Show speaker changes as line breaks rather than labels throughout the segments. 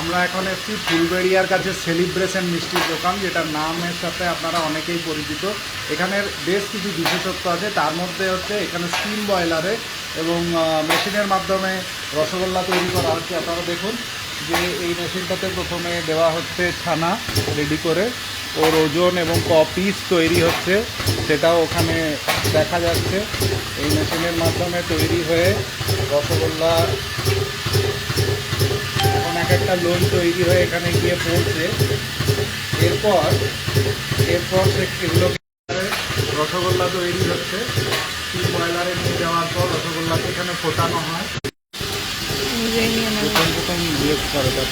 আমরা এখন এসেছি ফুলবেড়িয়ার কাছে সেলিব্রেশন মিষ্টির দোকান, যেটার নামের সাথে আপনারা অনেকেই পরিচিত। এখানের বেশ কিছু বিশেষত্ব আছে। তার মধ্যে হচ্ছে এখানে স্টিম বয়লারে এবং মেশিনের মাধ্যমে রসগোল্লা তৈরি করা হচ্ছে। আপনারা দেখুন যে এই মেশিনটাতে প্রথমে দেওয়া হচ্ছে ছানা রেডি করে। ওর ওজন এবং ক পিস তৈরি হচ্ছে। সেটাও ওখানে দেখা যাচ্ছে। এই মেশিনের মাধ্যমে তৈরি হয়ে রসগোল্লা একটা লোন তৈরি হয়ে এখানে গিয়ে পড়ছে। এরপর এরপর সে এগুলো রসগোল্লা তৈরি হচ্ছে। বয়লারে নিয়ে যাওয়ার পর রসগোল্লাকে এখানে ফোটানো হয়।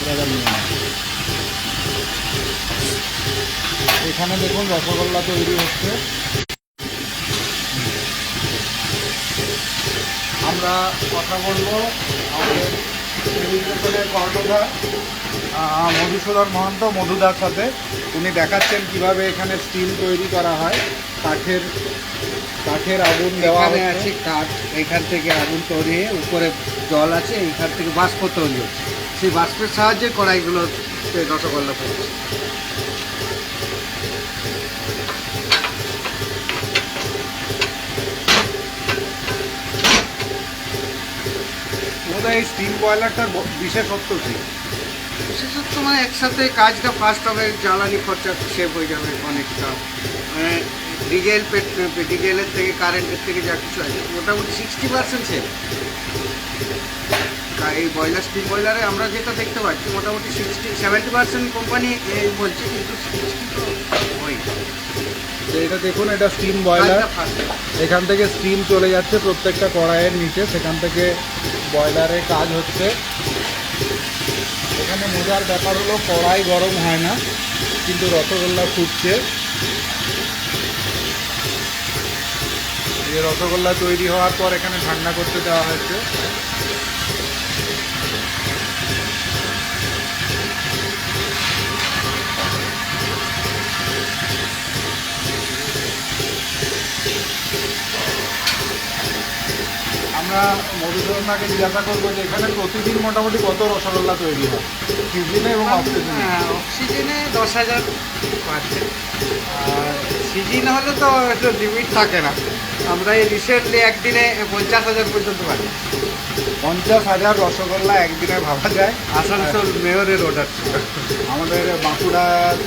করে নিয়ে এখানে দেখুন রসগোল্লা তৈরি হচ্ছে। আমরা কথা বলব আমাদের মধুসূদন মহন্ত মধুদার সাথে উনি দেখাচ্ছেন কীভাবে এখানে স্টিল তৈরি করা হয়। কাঠের কাঠের আগুন দেওয়া হয়ে
আছে কাঠ এখান থেকে আগুন তৈরি হয়ে উপরে জল আছে এখান থেকে বাষ্প তৈরি হচ্ছে। সেই বাষ্পের সাহায্যে কড়াইগুলো রসগোল্লা পড়ছে।
এই স্টিম বয়লারটার বিশেষত্ব কি?
বিশেষত মানে একসাথে কাজটা ফাস্ট হবে জ্বালানি খরচা সেভ হয়ে যাবে অনেকটা। মানে ডিজেল পেট- ডিজেলের থেকে কারেন্টের থেকে যা কিছু আছে মোটামুটি সিক্সটি পার্সেন্ট সেভ এই বয়লার স্টিম বয়লারে আমরা যেটা দেখতে পাচ্ছি মোটামুটি সিক্সটি সেভেন্টি পার্সেন্ট কোম্পানি বলছে কিন্তু সিক্সটি তো হয়
এটা দেখুন এটা স্টিম বয়লার এখান থেকে স্টিম চলে যাচ্ছে প্রত্যেকটা কড়াইয়ের নিচে সেখান থেকে বয়লারে কাজ হচ্ছে। এখানে মজার ব্যাপার হলো কড়াই গরম হয় না, কিন্তু রসগোল্লা ফুটছে। এই রসগোল্লা তৈরি হওয়ার পর এখানে ঠান্ডা করতে দেওয়া হয়েছে। আমরা মধুসূদনাকে জিজ্ঞাসা করব যে এখানে প্রতিদিন মোটামুটি কত রসগোল্লা তৈরি হয়? সিজনে এবং অফ সিজনে
হ্যাঁ অক্সিজেনে দশ হাজার আর সিজন হলে তো একটু লিমিট থাকে না। আমরা এই রিসেন্টলি একদিনে পঞ্চাশ হাজার পর্যন্ত পাই
পঞ্চাশ হাজার রসগোল্লা একদিনে ভাবা যায়।
আসানসোল মেয়রের অর্ডার ছিল
আমাদের বাঁকুড়া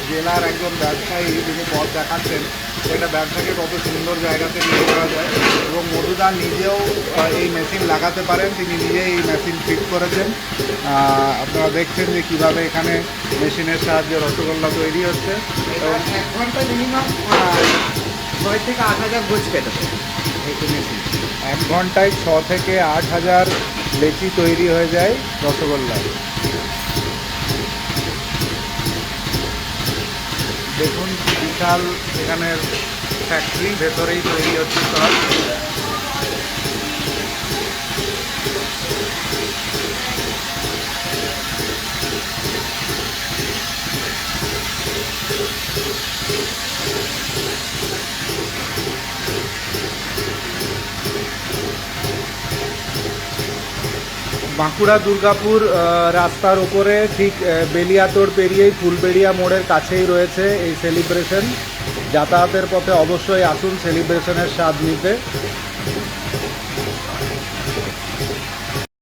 জেলার একজন ব্যবসায়ী যিনি পথ দেখাচ্ছেন সেটা ব্যবসাকে কত সুন্দর জায়গাতে নিয়ে যাওয়া যায় এবং মধুদা নিজেও এই মেশিন লাগাতে পারেন। তিনি নিজেই এই মেশিন ফিট করেছেন। আপনারা দেখছেন যে কীভাবে এখানে মেশিনের সাহায্যে রসগোল্লা তৈরি হচ্ছে। এবং
এক ঘণ্টা মিনিমাম ছয় থেকে আট হাজার গোছ কেটে
এক ঘন্টায় ছ থেকে আট হাজার লেচি তৈরি হয়ে যায় রসগোল্লা। দেখুন, বিশাল এখানের ফ্যাক্টরি ভেতরেই তৈরি হচ্ছে সব। বাঁকুড়া দুর্গাপুর রাস্তার ওপরে ঠিক বেলিয়াতোড় পেরিয়েই ফুলবেড়িয়া মোড়ের কাছেই রয়েছে এই সেলিব্রেশন। যাতায়াতের পথে অবশ্যই আসুন সেলিব্রেশনের স্বাদ নিতে।